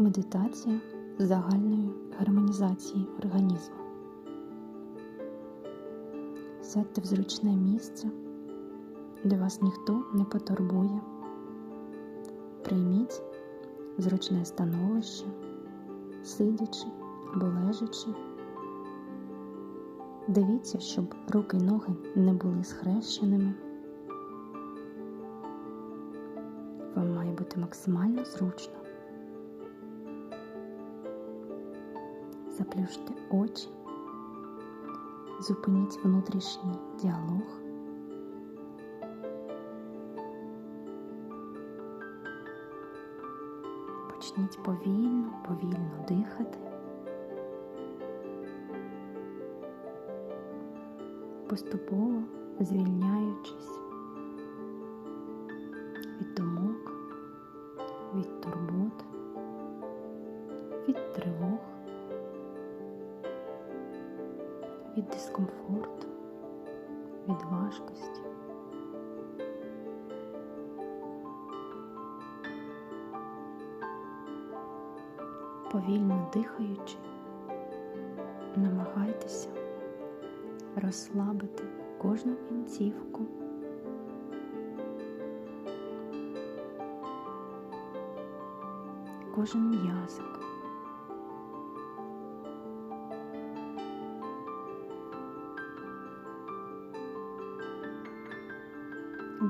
Медитація загальної гармонізації організму. Сядьте в зручне місце, де вас ніхто не потурбує. Прийміть зручне становище, сидячи або лежачи. Дивіться, щоб руки й ноги не були схрещеними. Вам має бути максимально зручно. Заплющте очі, зупиніть внутрішній діалог. Почніть повільно, повільно дихати. Поступово звільняючись Повільно дихаючи, намагайтеся розслабити кожну кінцівку. Кожен м'язик.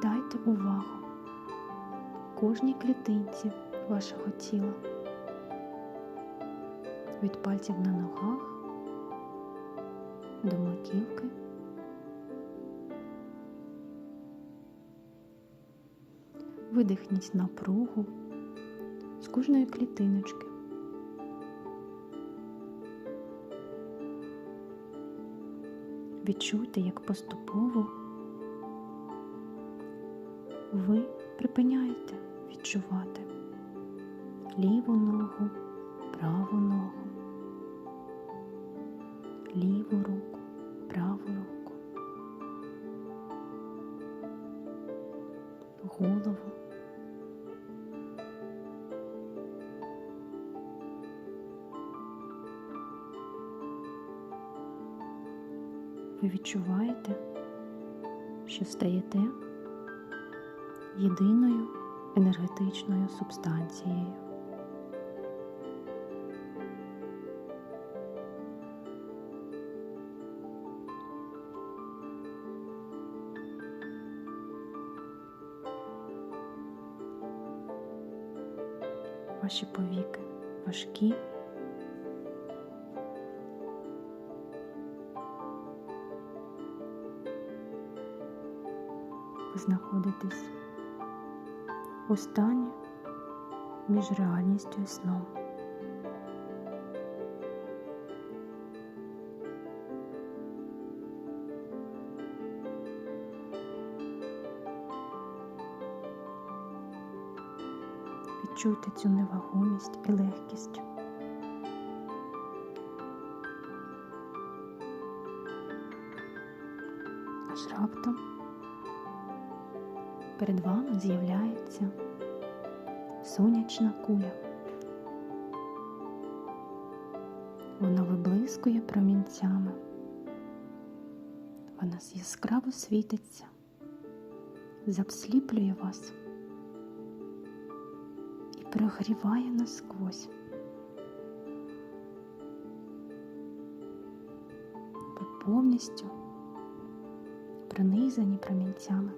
Дайте увагу кожній клітинці вашого тіла від пальців на ногах до маківки. Видихніть напругу з кожної клітиночки. Відчуйте, як поступово ви припиняєте відчувати ліву ногу, праву ногу, ліву руку, праву руку, голову. Ви відчуваєте, що стаєте єдиною енергетичною субстанцією. Ваші повіки важкі. Ви знаходитесь у стані між реальністю і сном. Відчуйте цю невагомість і легкість. Аж раптом перед вами з'являється сонячна куля. Вона виблискує промінцями. Вона яскраво світиться, засліплює вас прогріває насквозь. Ви повністю пронизані промінцями.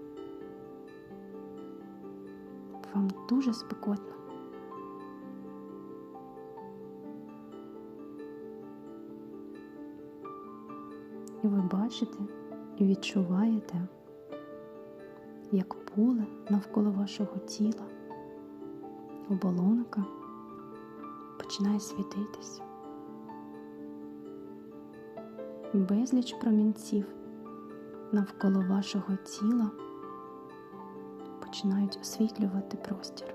Вам дуже спекотно. І ви бачите і відчуваєте, як поле навколо вашого тіла, оболонка починає світитись. Безліч промінців навколо вашого тіла починають освітлювати простір.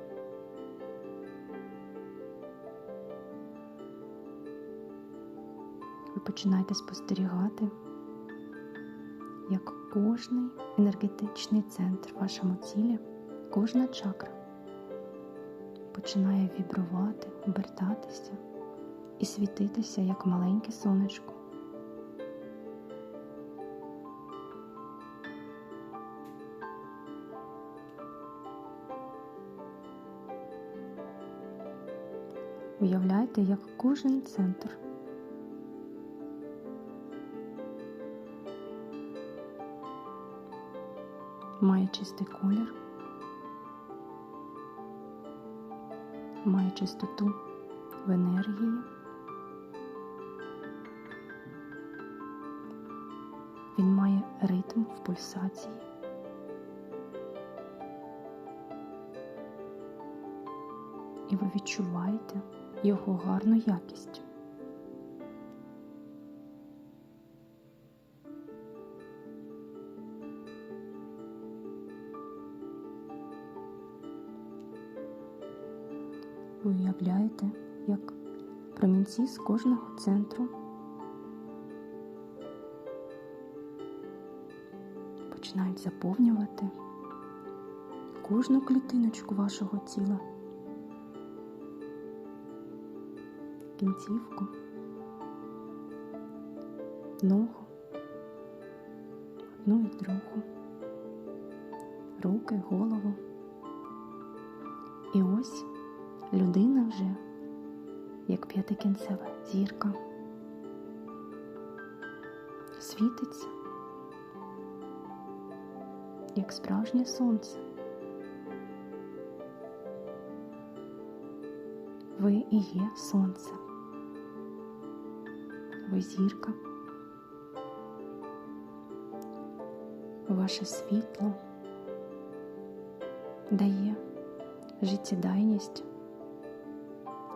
Ви починаєте спостерігати, як кожний енергетичний центр в вашому тілі, кожна чакра починає вібрувати, обертатися і світитися як маленьке сонечко. Уявляйте, як кожен центр має чистий колір, має чистоту в енергії. Він має ритм в пульсації. І ви відчуваєте його гарну якість. Ви уявляєте, як промінці з кожного центру починають заповнювати кожну клітиночку вашого тіла, кінцівку, ногу, одну і другу, руки, голову. І ось людина вже як п'ятикінцева зірка. Світиться, як справжнє сонце. Ви і є сонце. Ви зірка. Ваше світло дає життєдайність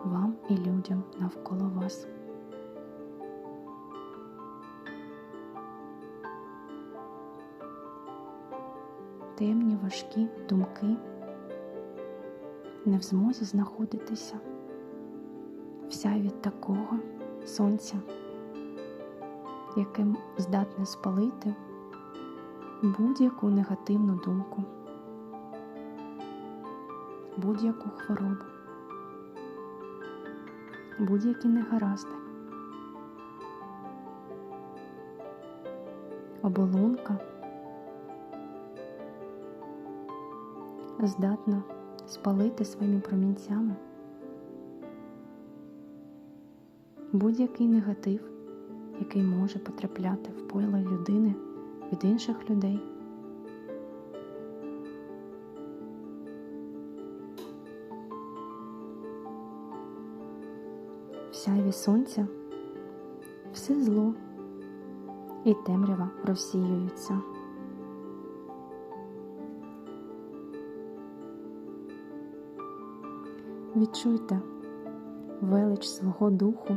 вам і людям навколо вас. Темні важкі думки не в змозі знаходитися вся від такого сонця, яким здатне спалити будь-яку негативну думку, будь-яку хворобу будь-які негаразди. Оболонка здатна спалити своїми промінцями будь-який негатив, який може потрапляти в поле людини від інших людей. Сяйві сонця все зло і темрява розсіюються. Відчуйте велич свого духу,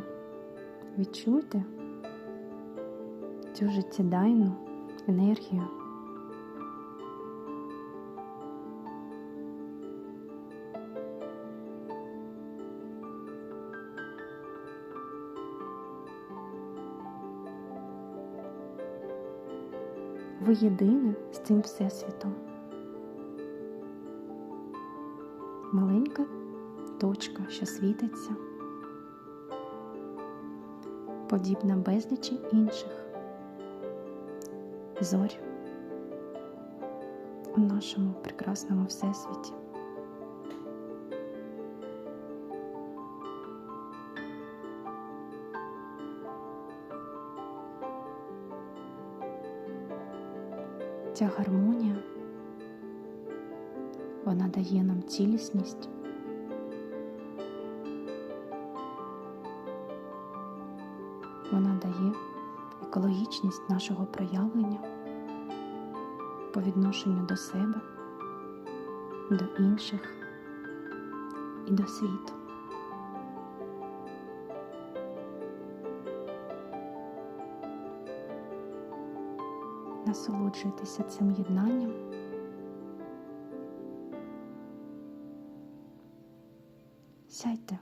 відчуйте цю життєдайну енергію. Ви єдине з цим всесвітом. Маленька точка, що світиться, подібна безлічі інших зорь у нашому прекрасному всесвіті. Ця гармонія вона дає нам цілісність. Вона дає екологічність нашого проявлення по відношенню до себе, до інших і до світу. Насолоджуйтеся цим єднанням. Сядьте